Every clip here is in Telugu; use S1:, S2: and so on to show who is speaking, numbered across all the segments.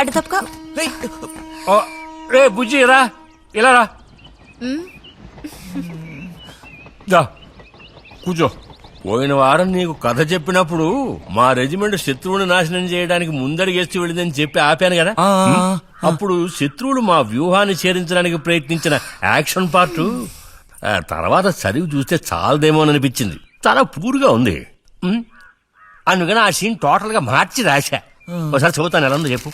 S1: అటు తప్పుకో.
S2: రే బుజ్జి రా. ఇలా రా. దా, కూర్చో. పోయిన వారం నీకు కథ చెప్పినప్పుడు మా రెజిమెంట్ శత్రువుని నాశనం చేయడానికి ముందడిగేస్తూ వెళ్ళిందని చెప్పి ఆపాను కదా. అప్పుడు శత్రువులు మా వ్యూహాన్ని చేరించడానికి ప్రయత్నించిన యాక్షన్ పార్ట్ ఆ తర్వాత చదివి చూస్తే చాలదేమో అని అనిపించింది చాలా పూర్గా ఉంది. అందుకని ఆ సీన్ టోటల్గా మార్చి రాశా. ఒకసారి చదువుతాను ఎలా ఉందో చెప్పు.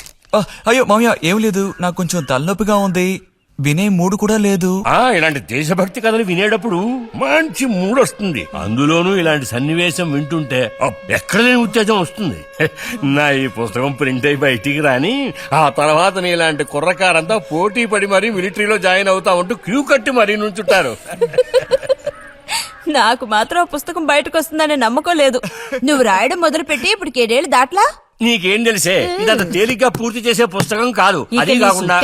S3: అయ్యో మామయ్య ఏం లేదు. నాకు కొంచెం తలనొప్పిగా ఉంది. వినే మూడు కూడా లేదు.
S2: ఆ ఇలాంటి దేశభక్తి కథలు వినేటప్పుడు మంచి మూడ్ వస్తుంది. అందులోనూ ఇలాంటి సన్నివేశం వింటుంటే ఎక్కడ లేని ఉత్తేజం వస్తుంది. నా ఈ పుస్తకం ప్రింట్ అయి బయటికి రాని ఆ తర్వాత నీ ఇలాంటి కుర్రకారంతా పోటీ పడి మరీ మిలిటరీలో జాయిన్ అవుతా ఉంటూ క్యూ కట్టి మరీ నుంచుంటారు.
S1: నాకు మాత్రం ఆ పుస్తకం బయటకు వస్తుందనే నమ్మకం లేదు. నువ్వు రాయడం మొదలుపెట్టి ఇప్పుడు ఏడేళ్ళు దాట్లా?
S2: నీకేం తెలిసే? ఇదంత తేలిగ్గా పూర్తి చేసే పుస్తకం కాదు. అది కాకుండా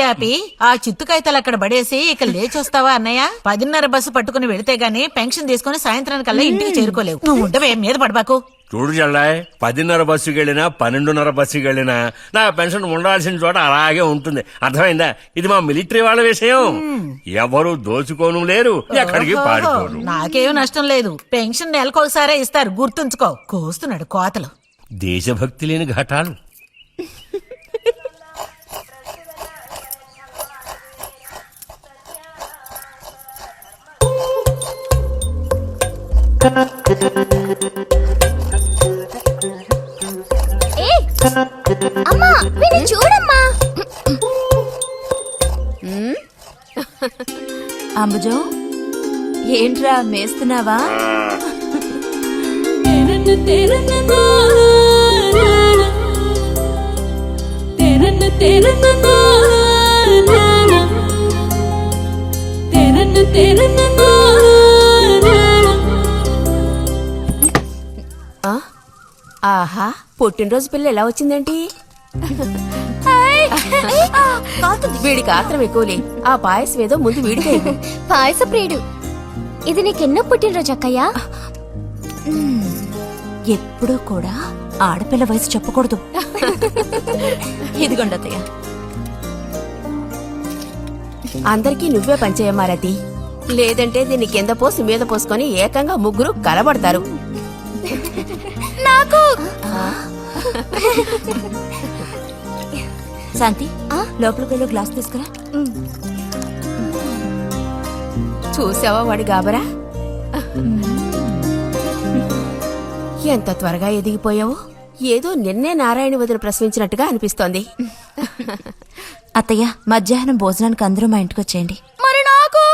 S4: ఆ చిత్తు కాగితాలు అక్కడ పడేసి ఇక లేచొస్తావా అన్నయ్య? పదిన్నర బస్సు పట్టుకుని వెళితే గానీ పెన్షన్ తీసుకుని సాయంత్రానికల్లా ఇంటికి చేరుకోలేవు. నువ్వు ఉండవే మీద పడబాకు.
S2: చూడు జల్లాయ్ పదిన్నర బస్సుకి వెళ్ళినా పన్నెండున్నర బస్సుకి వెళ్ళినా నా పెన్షన్ ఉండాల్సిన చోట అలాగే ఉంటుంది. అర్థమైందా? ఇది మా మిలిటరీ వాళ్ళ విషయం. ఎవరు దోచుకోను లేరు ఎక్కడికి పారిపోరు.
S4: నాకేం నష్టం లేదు. పెన్షన్ నెలకొకసారే ఇస్తారు గుర్తుంచుకో. కోస్తున్నాడు కోతలు.
S2: దేశభక్తి లేని ఘటాలు!
S5: అమ్మా వీడిని చూడమ్మా.
S1: అంబుజం ఏంట్రా మేస్తున్నావా? ఆహా పుట్టినరోజు పిల్ల ఎలా వచ్చిందేంటి? వీడికి ఆత్రం ఎక్కువలే. ఆ పాయసం ఏదో ముందు వీడికి.
S5: పాయస ప్రియుడు. ఇది నీకెన్నో పుట్టినరోజు అక్కయ్యా.
S1: ఎప్పుడూ కూడా ఆడపిల్ల వయసు చెప్పకూడదు. ఇదిగోండి అత్తయ్య. అందరికీ నువ్వే పంచేయమ్మారతి లేదంటే దీన్ని కింద పోసి మీద పోసుకొని ఏకంగా ముగ్గురు కలబడతారు.
S5: నాకు?
S1: శాంతి లోపలికి వెళ్ళి గ్లాస్ తీసుకురా. చూసావా వాడి గాబరా? ఎంత త్వరగా ఎదిగిపోయావు? ఏదో నిన్నే నారాయణ వదిన ప్రశ్నించినట్టుగా అనిపిస్తోంది. అత్తయ్య మధ్యాహ్నం భోజనానికి అందరూ మా ఇంటికి వచ్చేయండి.
S5: మరి నాకు?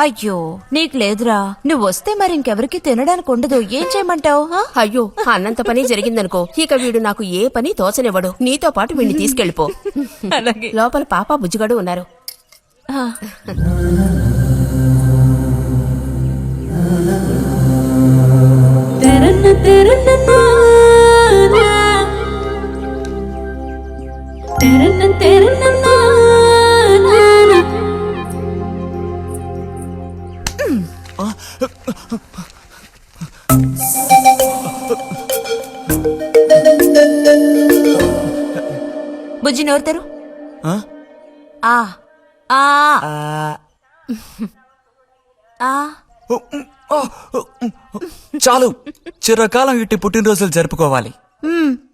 S1: అయ్యో నీకు లేదురా. నువ్వు వస్తే మరి ఇంకెవరికి తినడానికి ఉండదు. ఏం చేయమంటావు అయ్యో అన్నంత పని జరిగిందనుకో. ఇక వీడు నాకు ఏ పని తోచనివ్వడు. నీతో పాటు వీడిని తీసుకెళ్ళిపో. లోపల పాప బుజ్జిగాడు ఉన్నారు. బుజ్జి నోరుతారు.
S3: ఆ?
S1: ఆ. ఆ.
S3: చాలు. చిరకాలం ఇట్టి పుట్టినరోజులు జరుపుకోవాలి.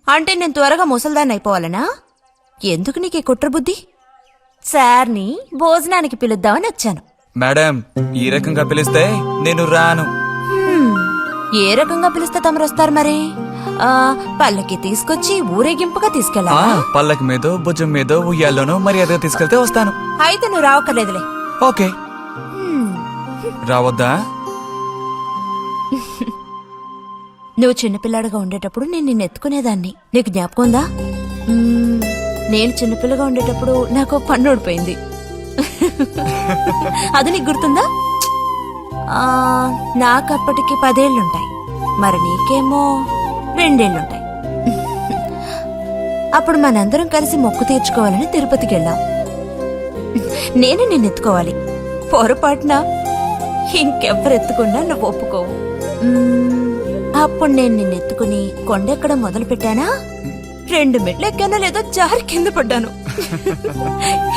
S1: అంటే నేను త్వరగా ముసల్దాన్ని అయిపోవాలనా ఎందుకు నీకు ఈ కుట్ర బుద్ధి సార్ని భోజనానికి పిలుద్దామని వచ్చాను.
S3: మేడం ఈ రకంగా పిలిస్తే నేను రాను.
S1: ఏ రకంగా పిలిస్తే తమరు వస్తారు మరి? ఆ, పల్లకి తీసుకొచ్చి ఊరేగింపుగా
S3: ఆ,
S1: తీసుకెళ్ళాలా
S3: పల్లకి మీదో భుజం మీదో ఉయ్యాల్లోనో మర్యాదగా తీసుకెళ్తే వస్తాను.
S1: అయితే నువ్వు రావక్కర్లేదులే.
S3: ఓకే. రావద్దా?
S1: నువ్వు చిన్నపిల్లాడిగా ఉండేటప్పుడు నేను నిన్ను ఎత్తుకునేదాన్ని. నీకు జ్ఞాపకం ఉందా? మ్మ్. నేను చిన్నపిల్లగా ఉండేటప్పుడు నాకు పన్ను ఊడిపోయింది. అది నీకు గుర్తుందా? నాకు అప్పటికి పదేళ్ళుంటాయి మరి నీకేమో రెండేళ్ళుంటాయి అప్పుడు మనందరం కలిసి మొక్కు తీర్చుకోవాలని తిరుపతికి వెళ్ళాం. నేను నిన్ను ఎత్తుకోవాలి. పొరపాటున ఇంకెవ్వరు ఎత్తుకున్నా నువ్వు ఒప్పుకోవు. అప్పుడు నేను నిన్ను ఎత్తుకుని కొండెక్కడం మొదలు పెట్టానా రెండు మెట్లు ఎక్కానో లేదో జారి కింద పడ్డాను.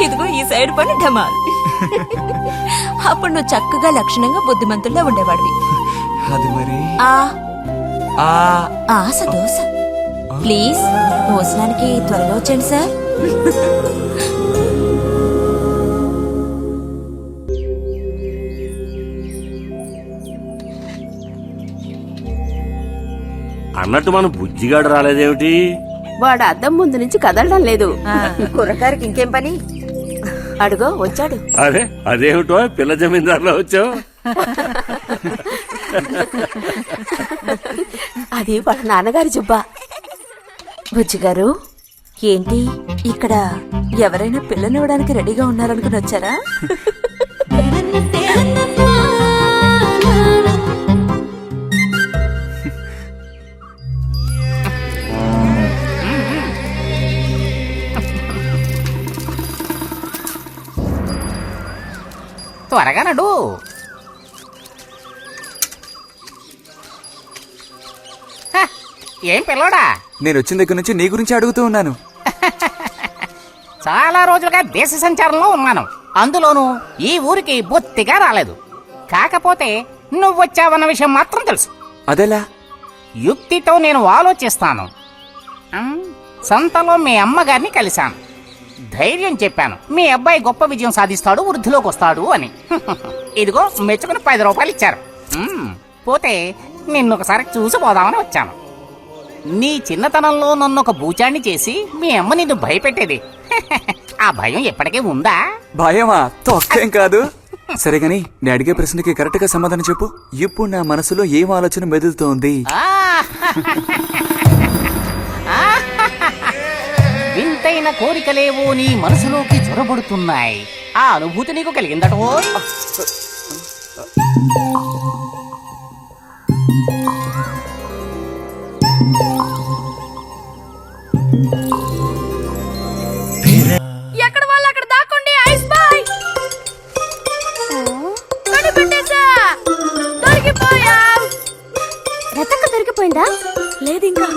S1: ఇదిగో ఈ సైడ్ పని ఢమాల్. అప్పుడు నువ్వు చక్కగా లక్షణంగా బుద్ధిమంతుల్లో ఉండేవాడివి.
S3: అది మరి?
S1: ఆ.
S3: ఆ.
S1: ఆశ దోశ ప్లీజ్ భోజనానికి త్వరగా వచ్చండి సార్.
S2: అన్నట్టు మన బుజ్జిగాడు రాలేదేమిటి?
S1: వాడు అద్దం ముందు నుంచి కదలడం లేదు. కుర్రకారికి ఇంకేం పని? అడుగో వచ్చాడు.
S2: అరే అదేమిటో? పిల్ల జమీందారులో వచ్చావు?
S1: అది వాళ్ళ నాన్నగారి జుబ్బా. బుజ్జిగారు ఏంటి? ఇక్కడ ఎవరైనా పిల్లనివ్వడానికి రెడీగా ఉన్నారనుకుని వచ్చారా?
S6: త్వరగా నడు. ఏం పిల్లోడా?
S3: నేను వచ్చిన దగ్గర నుంచి నీ గురించి అడుగుతూ ఉన్నాను.
S6: చాలా రోజులుగా దేశ సంచారంలో ఉన్నాను. అందులోనూ ఈ ఊరికి బొత్తిగా రాలేదు. కాకపోతే నువ్వు వచ్చావన్న విషయం మాత్రం తెలుసు.
S3: అదెలా?
S6: యుక్తితో నేను ఆలోచిస్తాను. సంతలో మీ అమ్మగారిని కలిశాను. ధైర్యం చెప్పాను. మీ అబ్బాయి గొప్ప విజయం సాధిస్తాడు వృద్ధిలోకి వస్తాడు అని. ఇదిగో మెచ్చుకుని పది రూపాయలు ఇచ్చారు. పోతే నిన్ను ఒకసారి చూసి పోదామని వచ్చాను. నీ చిన్నతనంలో నన్ను ఒక బూచాన్ని చేసి మీ అమ్మ నిన్ను భయపెట్టేది. ఆ భయం ఎప్పటికీ ఉందా?
S3: భయమా? తొక్కేం కాదు. సరే గాని నేను అడిగే ప్రశ్నకి కరెక్ట్గా సమాధానం చెప్పు. ఇప్పుడు నా మనసులో ఏం ఆలోచన మెదులుతోంది?
S6: ఆ! వింతైన కోరికలేవో నీ మనసులోకి చొరబడుతున్నాయి. ఆ అనుభూతి నీకు కలిగిందటో
S1: ఎక్కడ వాళ్ళు అక్కడ దాక్కోండి ఐస్ బాయ్. కనిపెట్టేశా దొరికిపోయా
S5: రతక్క దొరికిపోయిందా? లేదు ఇంకా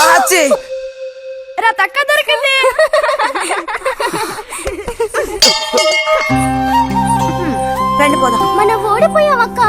S3: ఆచి!
S1: రా తక్క దొరికింది. రండి పోదాం.
S5: మనం ఓడిపోయావక్క